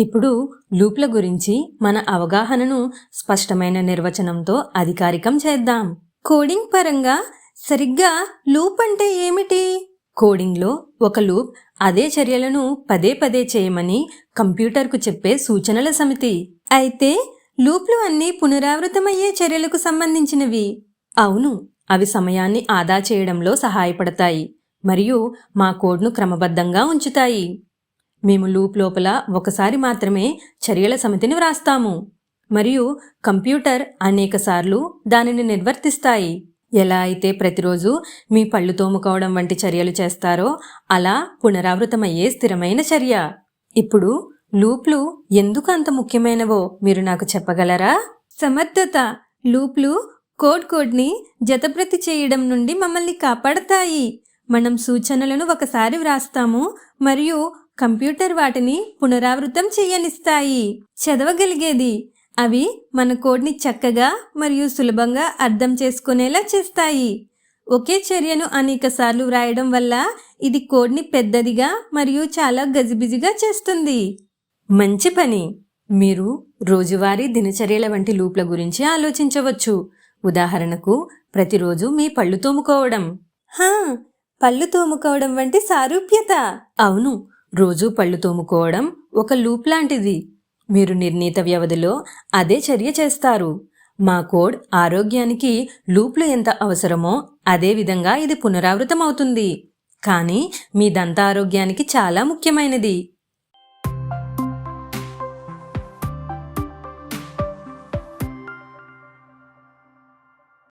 ఇప్పుడు లూప్ల గురించి మన అవగాహనను స్పష్టమైన నిర్వచనంతో అధికారికం చేద్దాం. కోడింగ్ పరంగా సరిగ్గా లూప్ అంటే ఏమిటి? కోడింగ్లో ఒక లూప్ అదే చర్యలను పదే పదే చేయమని కంప్యూటర్కు చెప్పే సూచనల సమితి. అయితే లూప్లు అన్నీ పునరావృతమయ్యే చర్యలకు సంబంధించినవి. అవును అవి సమయాన్ని ఆదా చేయడంలో సహాయపడతాయి మరియు మా కోడ్ను క్రమబద్ధంగా ఉంచుతాయి. మేము లూప్ లోపల ఒకసారి మాత్రమే చర్యల సమితిని వ్రాస్తాము. మరియు కంప్యూటర్ అనేకసార్లు దానిని నిర్వర్తిస్తాయి. ఎలా అయితే ప్రతిరోజు మీ పళ్ళు తోముకోవడం వంటి చర్యలు చేస్తారో అలా పునరావృతమయ్యే స్థిరమైన చర్య. ఇప్పుడు లూప్లు ఎందుకు అంత ముఖ్యమైనవో మీరు నాకు చెప్పగలరా? సమర్థత. లూప్లు కోడ్ కోడ్ని జతప్రతి చేయడం నుండి మమ్మల్ని కాపాడతాయి. మనం సూచనలను ఒకసారి వ్రాస్తాము మరియు కంప్యూటర్ వాటిని పునరావృతం చేయనిస్తాయి. చదవగలిగేది. అవి మన కోడ్ని చక్కగా మరియు సులభంగా అర్థం చేసుకునేలా చేస్తాయి. ఒకే చర్యను అనేకసార్లు వ్రాయడం వల్ల ఇది కోడ్ని పెద్దదిగా మరియు చాలా గజిబిజిగా చేస్తుంది. మంచి పని. మీరు రోజువారీ దినచర్యల వంటి లూప్ల గురించి ఆలోచించవచ్చు. ఉదాహరణకు ప్రతిరోజు మీ పళ్ళు తోముకోవడం. హా! పళ్ళు తోముకోవడం వంటి సారూప్యత. అవును. రోజూ పళ్ళు తోముకోవడం ఒక లూప్ లాంటిది. మీరు నిర్ణీత వ్యవధిలో అదే చర్య చేస్తారు. మా కోడ్ ఆరోగ్యానికి లూప్లు ఎంత అవసరమో అదే విధంగా ఇది పునరావృతమవుతుంది. కానీ మీ దంత ఆరోగ్యానికి చాలా ముఖ్యమైనది.